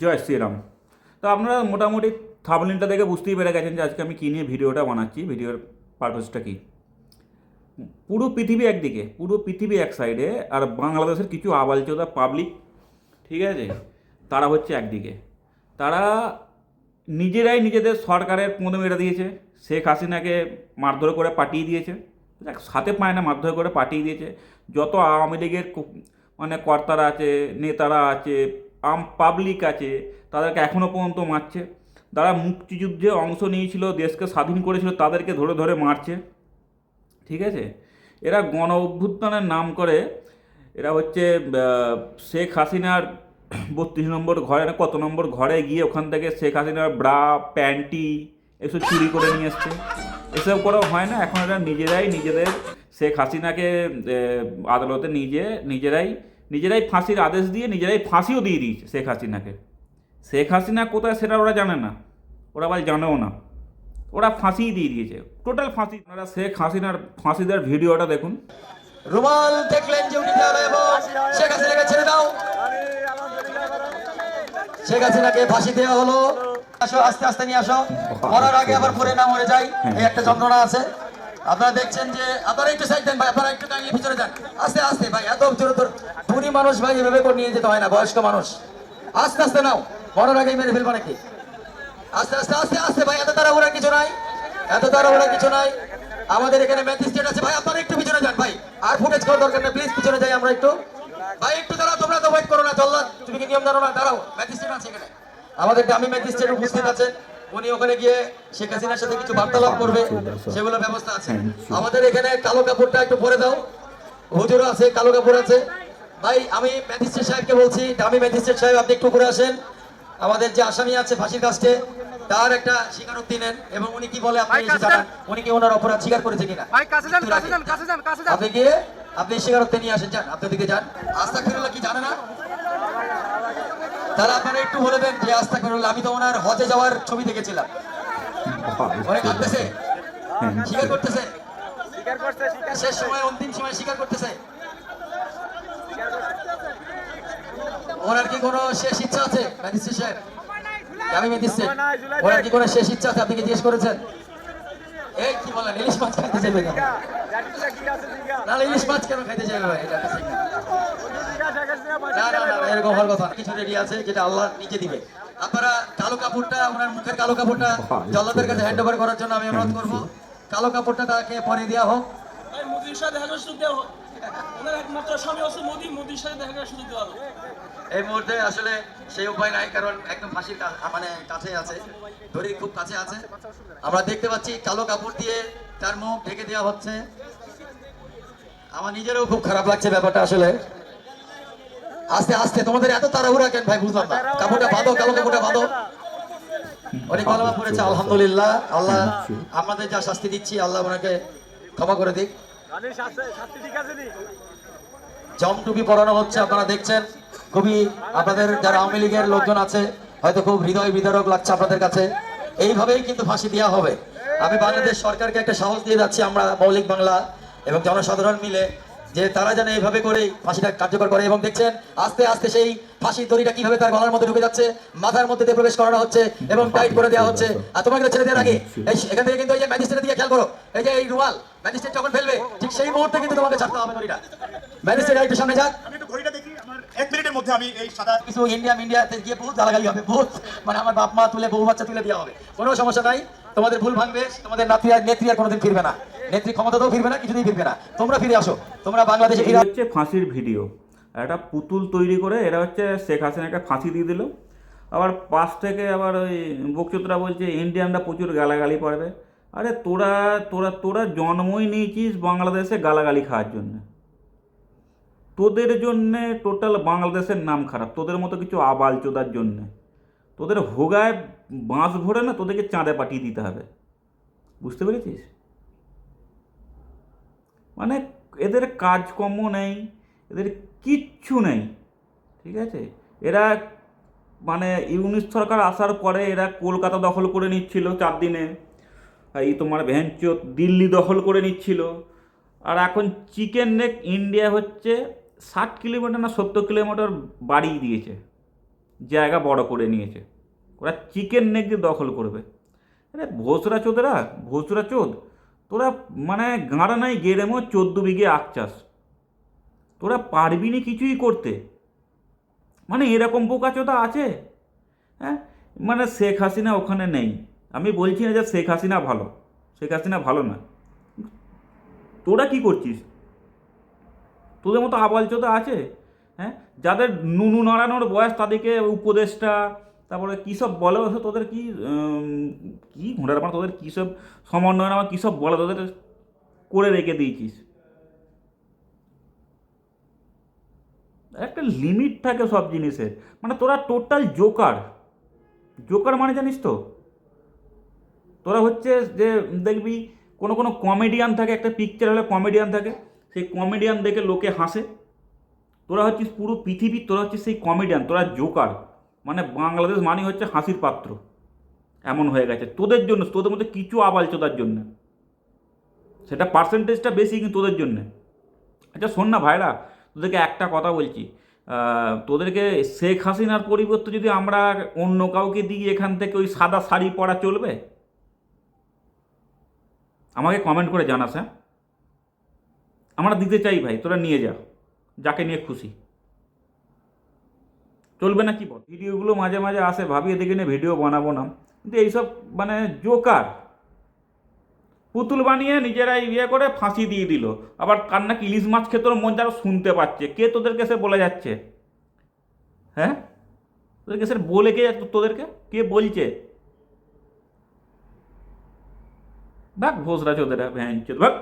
জয় শ্রীরাম তো আপনারা মোটামুটি থাবলিনটা দেখে বুঝতেই পেরে গেছেন যে আজকে আমি কী নিয়ে ভিডিওটা বানাচ্ছি। ভিডিওর পারপাসটা কী? পুরো পৃথিবী একদিকে, পুরো পৃথিবী এক সাইডে আর বাংলাদেশের কিছু আবালচোদা পাবলিক ঠিক আছে? তারা হচ্ছে একদিকে। তারা নিজেরাই নিজেদের সরকারের পোঁদ মেরে দিয়েছে। শেখ হাসিনাকে মারধর করে পাঠিয়ে দিয়েছে। সাথে পায় না মারধর করে পাঠিয়ে দিয়েছে। যত আওয়ামী লীগের মানে কর্তারা আছে, নেতারা আছে আম পাবলিক আছে, তাদেরকে এখনও পর্যন্ত মারছে। যারা মুক্তিযুদ্ধে অংশ নিয়েছিল, দেশকে স্বাধীন করেছিল, তাদেরকে ধরে ধরে মারছে। ঠিক আছে? এরা গণ অভ্যুত্থানের নাম করে, এরা হচ্ছে শেখ হাসিনার বত্রিশ নম্বর ঘরে কত নম্বর ঘরে গিয়ে ওখান থেকে শেখ হাসিনার ব্রা, প্যান্টি, এসব চুরি করে নিয়ে এসছে। এসব করেও হয় না, এখন এরা নিজেরাই নিজেদের শেখ হাসিনাকে আদালতে নিজে, নিজেরাই নিজেরাই ফাঁসির আদেশ দিয়ে নিজেরাই ফাঁসিও দিয়ে দিয়েছে শেখ হাসিনাকে। শেখ হাসিনা কোথায় সেটা ওরা জানে না। ওরা আবার জানেও না। ওরা ফাঁসিই দিয়ে দিয়েছে। টোটাল ফাঁসি। আপনারা শেখ হাসিনার ফাঁসিদের ভিডিওটা দেখুন। রুমাল দেখলেন যে উনি শেখ হাসিনাকে ছেড়ে দাও। শেখ হাসিনাকে ফাঁসি দেওয়া হলো। আসো আস্তে আস্তে নিয়ে আসো। মরার আগে আবার পরে না মরে যাই। এই একটা যন্ত্রণা আছে। আপনারা দেখছেন যে, আপনারা একটু সাইড দেন ভাই, আপনারা একটু কাইন্ডলি ভিতরে যান। আস্তে আস্তে ভাই, এত জোরে তোর বুড়ি মানুষ ভাই, এভাবে করে নিয়ে যেতে হয় না, বয়স্ক মানুষ। আস্তে আস্তে নাও, মরার আগে মেরে ফেলব নাকি? আস্তে আস্তে আস্তে আস্তে ভাই, এত তাড়াহুড়া কিছু নাই, এত তাড়াহুড়া কিছু নাই। আমাদের এখানে ম্যাজিস্ট্রেট আছে ভাই, আপনারা একটু পিছনে যান ভাই। আর ফুটেজ করার দরকার নেই প্লিজ পিছনে যাই আমরা একটু। ভাই, একটু দাঁড়াও, তোমরা তো ওয়েট করো না চল্লা তুমি কি নিয়ম জানো না? দাঁড়াও, ম্যাজিস্ট্রেট আছে এখানে। আমাদের দামি ম্যাজিস্ট্রেট উপস্থিত আছেন উনি ওখানে গিয়ে শেখ হাসিনার সাথে কিছু বার্তালাপ করবে সেগুলো ব্যবস্থা আছে। আমাদের এখানে কালো কাপড়টা একটু পরে দাও। হুজুর আছে কালো কাপড় আছে। ভাই আমি ম্যাজিস্ট্রেট সাহেবকে বলছি দামি ম্যাজিস্ট্রেট সাহেব আপনি একটু উপরে আসেন। আমাদের যে আসামি আছে ফাঁসির কাছে তার একটা স্বীকারোক্তি নেন এবং উনি কি বলে আপনি এসে জানান উনি কি ওনার অপরাধ স্বীকার করেছে কিনা? ভাই কাছে যান কাছে যান কাছে যান কাছে যান। আপনি গিয়ে আপনি স্বীকারোক্তি নিয়ে আসেন যান। আপনার দিকে যান। আস্থা ফিরুল্লাহ কি জানে না? তাহলে আপনারা একটু বলে দেন যে আস্থা ফিরুল্লাহ আমি তো ওনার হজে যাওয়ার ছবি দেখেছিলাম। অনেক কাঁদতেছে? স্বীকার করতেছে? শেষ সময়, অন্তিম সময় স্বীকার করতেছে? ওনার কি কোনো শেষ ইচ্ছা আছে? ম্যাজিস্ট্রেট সাহেব, আমি ওনার কি কোনো শেষ ইচ্ছা আছে? আপনি কি জিজ্ঞেস করেছেন? এই কি বলেন, ইলিশ মাছ না মাছ কেন চাইবে ভাই? তো ঠিক না। জিগা শেখ হাসিনা বাঁচি না না না না, এরকম হওয়ার কথা কিছু রেডি আছে যেটা আল্লাহ নিজে দিবে। আপনারা কালো কাপড়টা ওনার মুখের কালো কাপড়টা জল্লাদের কাছে হ্যান্ড ওভার করার জন্য আমি অনুরোধ করব। কালো কাপড়টা তাকে পরে দেওয়া হোক। ভাই মোদির সাথে দেখা করার সুযোগ দেওয়া হোক। ওনার একমাত্র স্বামী হচ্ছে মোদি মোদির সাথে দেখা করার সুযোগ দেওয়া হোক। এই মুহূর্তে আসলে সেই উপায় নাই কারণ একদম ফাঁসির মানে কাছে আছে। দড়ির খুব কাছে আছে। আমরা দেখতে পাচ্ছি কালো কাপড় দিয়ে তার মুখ ঢেকে দেওয়া হচ্ছে। আমার নিজেরও খুব খারাপ লাগছে ব্যাপারটা আসলে। আস্তে আস্তে তোমাদের এত তাড়াহুড়া কেন ভাই? বুঝলাম না। কাপড়টা বাঁধো কালো কাপড়টা বাঁধো। অনেক কলমা পড়েছে আলহামদুলিল্লাহ। আল্লাহ আমাদের যা শাস্তি দিচ্ছি আল্লাহ ওনাকে ক্ষমা করে দিক। জম টুপি পরানো হচ্ছে আপনারা দেখছেন। খুবই আপনাদের যারা আওয়ামী লীগের লোকজন আছে হয়তো খুব হৃদয় বিদারক লাগছে আপনাদের কাছে। এইভাবেই কিন্তু ফাঁসি দেওয়া হবে। আমি বাংলাদেশ সরকারকে একটা সাহস দিয়ে যাচ্ছি আমরা মৌলিক বাংলা এবং জনসাধারণ মিলে যে তারা যেন এইভাবে করে ফাঁসিটা কার্যকর করে এবং দেখছেন আস্তে আস্তে সেই ফাঁসির দড়িটা কীভাবে তার গলার মধ্যে ঢুকে যাচ্ছে মাথার মধ্যে দিয়ে প্রবেশ করানো হচ্ছে এবং টাইট করে দেওয়া হচ্ছে। আর তোমাকে ছেড়ে দেওয়ার আগে এই এখান থেকে কিন্তু এই যে ম্যাজিস্ট্রেট দিকে খেয়াল করো এই যে এই রুমাল ম্যাজিস্ট্রেট যখন ফেলবে ঠিক সেই মুহূর্তে কিন্তু তোমাকে ছাড়তে হবে দড়িটা। ম্যাজিস্ট্রেট একটু সামনে যাক। আমি একটু ঘড়িটা দেখি আমার এক মিনিটের মধ্যে আমি এই সাদা কিছু ইন্ডিয়া ইন্ডিয়াতে গিয়ে বহুত গালাগালি হবে বহুত মানে আমার বাপ মা তুলে বউ বাচ্চা তুলে দেওয়া হবে। কোনো সমস্যা নাই তোমাদের ভুল ভাঙবে তোমাদের নাতি আর নেত্রী আর কোনোদিন ফিরবে না। নেত্রী ক্ষমতাতেও ফিরবে না কিছুতেই ফিরবে না। তোমরা ফিরে আসো। তোমরা বাংলাদেশে ফিরে হচ্ছে ফাঁসির ভিডিও। একটা পুতুল তৈরি করে এরা হচ্ছে শেখ হাসিনাকে ফাঁসি দিয়ে দিল। আবার পাশ থেকে আবার ওই বকচুতরা বলছে ইন্ডিয়ানরা প্রচুর গালাগালি পারবে আরে তোরা তোরা তোরা জন্মই নিয়েছিস বাংলাদেশে গালাগালি খাওয়ার জন্য। তোদের জন্যে টোটাল বাংলাদেশের নাম খারাপ। তোদের মতো কিছু আবাল চোদার জন্যে। তোদের হোগায় বাঁশ ভরে না তোদেরকে চাঁদে পাঠিয়ে দিতে হবে। বুঝতে পেরেছিস? মানে এদের কাজকর্ম নেই, এদের কিচ্ছু নেই, ঠিক আছে? এরা মানে ইউনিশ সরকার আসার পরে এরা কলকাতা দখল করে নিচ্ছিল চার দিনে, এই তোমার ভ্যাঞ্চো দিল্লি দখল করে নিচ্ছিল। আর এখন চিকেন নেক ইন্ডিয়া হচ্ছে ষাট কিলোমিটার না সত্তর কিলোমিটার বাড়িয়ে দিয়েছে, জায়গা বড় করে নিয়েছে। ওরা চিকেন নেক দিয়ে দখল করবে। আরে ভোসরা চোদেরা, ভোসরা চোদ তোরা মানে গাঁড়া নাই গেরেমো চোদ্দ বিঘে আখ চাষ। তোরা পারবি না কিছুই করতে? মানে এরকম বোকাচোদা আছে? হ্যাঁ? মানে শেখ হাসিনা ওখানে নেই। আমি বলছি না যে শেখ হাসিনা ভালো। শেখ হাসিনা ভালো না। তোরা কি করছিস? তোদের মতো আবালচোদা আছে? হ্যাঁ? যাদের নুনু নাড়ানোর বয়স, তাদেরকে উপদেশটা তারপরে কী সব বলে ওসব তোদের কি কি ঘোড়ার মানে তোদের কী সব সমন্বয় আমার কী সব বলে তোদের করে রেখে দিয়েছিস? একটা লিমিট থাকে সব জিনিসের। মানে তোরা টোটাল জোকার জোকার মানে জানিস তো? তোরা হচ্ছে যে দেখবি কোনো কোনো কমেডিয়ান থাকে, একটা পিকচার হলে কমেডিয়ান থাকে, সেই কমেডিয়ান দেখে লোকে হাসে। তোরা হচ্ছিস পুরো পৃথিবী, তোরা হচ্ছিস সেই কমেডিয়ান তোরা জোকার মানে বাংলাদেশ মানে হচ্ছে হাসির পাত্র। এমন হয়ে গেছে। তোদের জন্য, তোদের মধ্যে কিছু আবাল চোদার জন্য। সেটা পার্সেন্টেজটা বেশি কিন্তু তোদের জন্যে। আচ্ছা শোন না ভাইরা, তোদেরকে একটা কথা বলছি। তোদেরকে শেখ হাসিনার পরিবর্তে যদি আমরা অন্য কাউকে দিই, এখান থেকে ওই সাদা শাড়ি পরা চলবে? আমাকে কমেন্ট করে জানাস হ্যাঁ? আমরা দিতে চাই ভাই, তোরা নিয়ে যা, যাকে নিয়ে খুশি। চলবে না কি বল ভিডিওগুলো মাঝে মাঝে আসে, ভাবি এদিকে নিয়ে ভিডিও বানাবো না। কিন্তু এইসব মানে জোকার। পুতুল বানিয়ে নিজেরাই ইয়ে করে ফাঁসি দিয়ে দিল। আবার কান্না কি ইলিশ মাছ খেতে মন যারা শুনতে পাচ্ছে। কে তোদেরকে সে বলে যাচ্ছে? হ্যাঁ? তোদেরকে সে বলে কে যাচ্ছে তোদেরকে? কে বলছে? ভাগ ভোসরা চোদেরা ভ্যান চোদ ভাগ